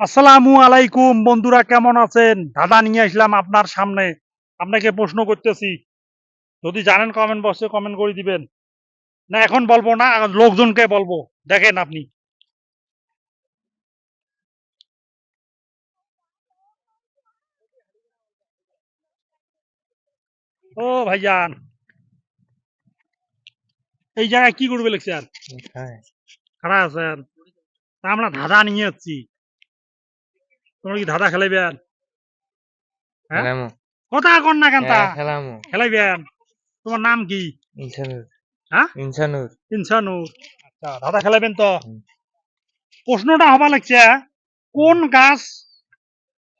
আসসালামু আলাইকুম বন্ধুরা কেমন আছেন? দাদা নিয়ে আসলাম আপনার সামনে। আপনাকে প্রশ্ন করতেছি যদি জানেন কমেন্ট বক্সে কমেন্ট করে দিবেন। না এখন বলব না লোকজনকে বলব। দেখেন আপনি। ও ভাইজান। এই জায়গায় কি করবে লিখছেন খারাপ আছেন। আমরা ধাঁধা নিয়ে যাচ্ছি তোমরা কি ধাঁধা খেলাইবেন? হ্যাঁ? কথা কন না কেন হ্যাঁ, খেলাইবেন? তোমার নাম কি? ইনসানুর। হ্যাঁ? ইনসানুর। ইনসানুর। আচ্ছা খেলাবেন তো? প্রশ্নটা হবা লাগছে কোন গাছ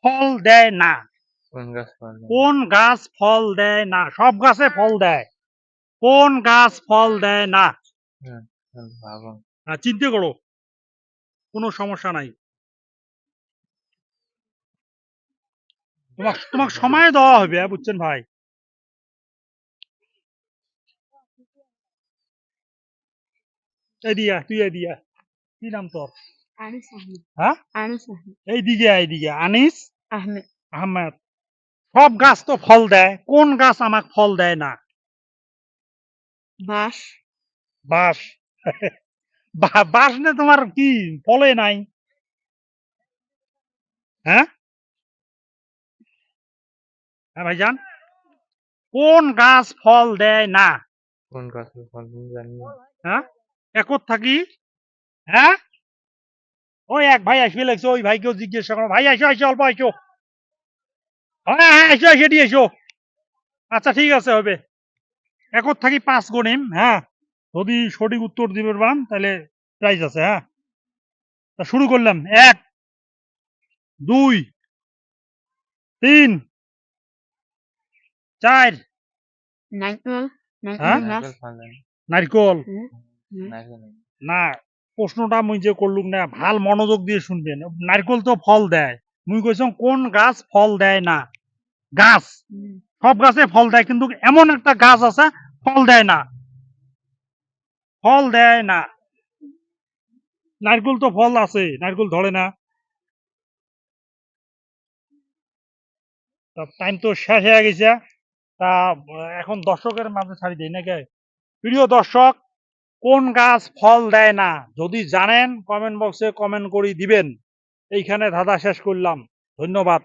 ফল দেয় না? কোন গাছ পারবে কোন গাছ ফল দেয় না? সব গাছে ফল দেয়। কোন গাছ ফল দেয় না? চিন্তা করো। কোনো সমস্যা নাই। তোমাক তোমাক সময় দেওয়া হবে হ্যাঁ, বুঝছেন ভাই? তুই কি নাম তোর? আনিস আহমেদ। হ্যাঁ? আনিস আহমেদ। এই এইদিকে আনিস আহমেদ। আহমেদ। সব গাছ তো ফল দেয় কোন গাছ আমাক ফল দেয় না? বাস বাস বা- বাস নে তোমার কি? ফলে নাই। হ্যাঁ? হ্যাঁ ভাইজান। কোন গাছ ফল দেয় না? কোন গাছের ফল জানি না। হ্যাঁ? একত থাকি হ্যাঁ? ওই এক ভাই আসবে লাগছে ওই ভাইকেও জিজ্ঞাসা করো। ভাই আসো আসো অল্প আসো। হ্যাঁ হ্যাঁ এসো এসে দিয়ে এসো। আচ্ছা ঠিক আছে হবে। একত থাকি পাঁচ গণিম হ্যাঁ? যদি সঠিক উত্তর দিবে পান তাহলে প্রাইজ আছে হ্যাঁ? তা শুরু করলাম। এক দুই তিন চার। হ্যাঁ? গাছ নারকেল। না প্রশ্নটা মুই যে করলুম না ভালো মনোযোগ দিয়ে শুনবেন। নারকল তো ফল দেয়। মুই কইছম কোন গাছ ফল দেয় না? গাছ। সব গাছে ফল দেয় কিন্তু এমন একটা গাছ আছে ফল দেয় না। ফল দেয় না। নারকেল তো ফল আছে নারকেল ধরে না। টাইম তো শেষ হয়ে গেছে। তা এখন দর্শকের মাঝে ছাড়ি দেয় নাকি? প্রিয় দর্শক, কোন গাছ ফল দেয় না? যদি জানেন কমেন্ট বক্সে কমেন্ট করে দিবেন। এইখানে ধাঁধা শেষ করলাম। ধন্যবাদ।